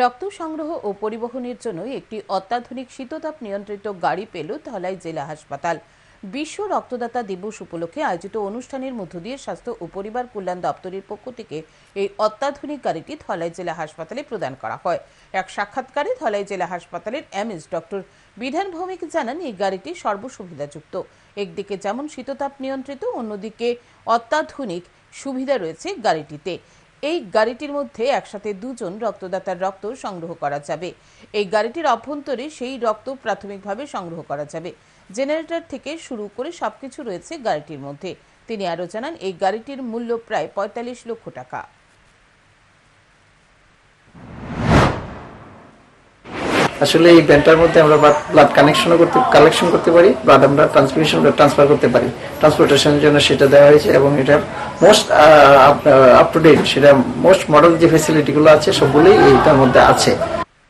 রক্ত সংগ্রহ ও পরিবহনের জন্য একটি অত্যাধুনিক শীততাপ নিয়ন্ত্রিত গাড়ি পেল ধলাই জেলা হাসপাতাল। বিশ্ব রক্তদাতা দিবস উপলক্ষে আয়োজিত অনুষ্ঠানের মধ্য দিয়ে স্বাস্থ্য ও পরিবার কল্যাণ দপ্তরের পক্ষ থেকে এই অত্যাধুনিক গাড়িটি ধলাই জেলা হাসপাতালে প্রদান করা হয়। এক সাক্ষাৎকারে ধলাই জেলা হাসপাতালের এমএস ডক্টর বিধান ভৌমিক জানান, এই গাড়িটি সর্বসুবিধাযুক্ত। একদিকে যেমন শীততাপ নিয়ন্ত্রিত, অন্যদিকে অত্যাধুনিক সুবিধা রয়েছে গাড়িটিতে। এই গাড়িটির মধ্যে একসাথে দুজন রক্তদাতার রক্ত সংগ্রহ করা যাবে। এই গাড়িটির অভ্যন্তরে সেই রক্ত প্রাথমিকভাবে সংগ্রহ করা যাবে। জেনারেটর থেকে শুরু করে সবকিছু রয়েছে গাড়িটির মধ্যে। তিনি আরও জানান, এই গাড়িটির মূল্য প্রায় পঁয়তাল্লিশ লক্ষ টাকা। আসলে এই ব্যান্ডটার মধ্যে আমরা ব্লাড কানেকশনও করতে কালেকশন করতে পারি ব্লাড আমরা ট্রান্সমিশন ট্রান্সফার করতে পারি। ট্রান্সপোর্টেশনের জন্য সেটা দেওয়া হয়েছে এবং এটা মোস্ট আপ টু ডেট সেটা মোস্ট মডেল যে ফেসিলিটিগুলো আছে, সবগুলোই এইটার মধ্যে আছে।